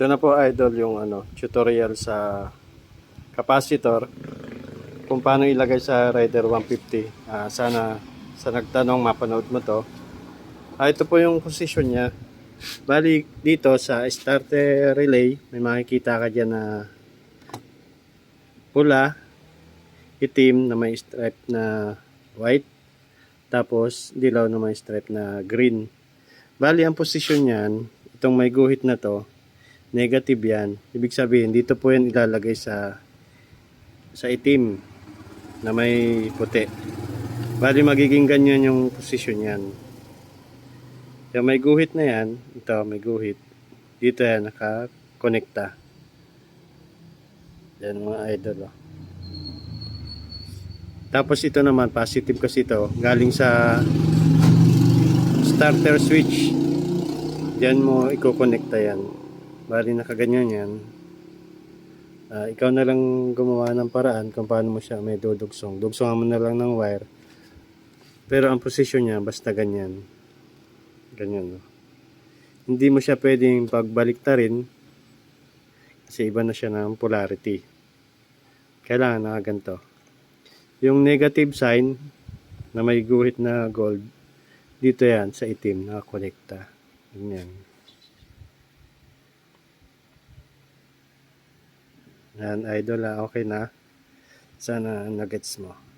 Ito na po idol yung ano, tutorial sa capacitor kung paano ilagay sa Rider 150. Ah, sana sa nagtanong mapanood mo to. Ah, ito po yung position niya. Bali dito sa starter relay may makikita ka dyan na pula, itim na may stripe na white, tapos dilaw na may stripe na green. Bali ang posisyon niyan, itong may guhit na to, negative yan. Ibig sabihin, dito po yan ilalagay sa sa itim na may puti. Bali magiging ganyan yung posisyon yan. Yung may guhit na yan, ito may guhit. Dito yan, nakakonekta. Yan mga idol. Oh. Tapos ito naman, positive kasi ito, galing sa starter switch. Diyan mo ikokonekta yan. Bali nakaganyan yan. Ah, ikaw na lang gumawa ng paraan kung paano mo siya may dudugsong. Dugsongan mo na lang ng wire. Pero ang posisyon niya basta ganyan. Ganyan. No? Hindi mo siya pwedeng pagbaliktarin kasi iba na siya ng polarity. Kailangan nakaganto. Yung negative sign na may guhit na gold, dito yan sa itim, nakakonekta. Ganyan. Yan, idol ah, okay na. Sana nagets mo.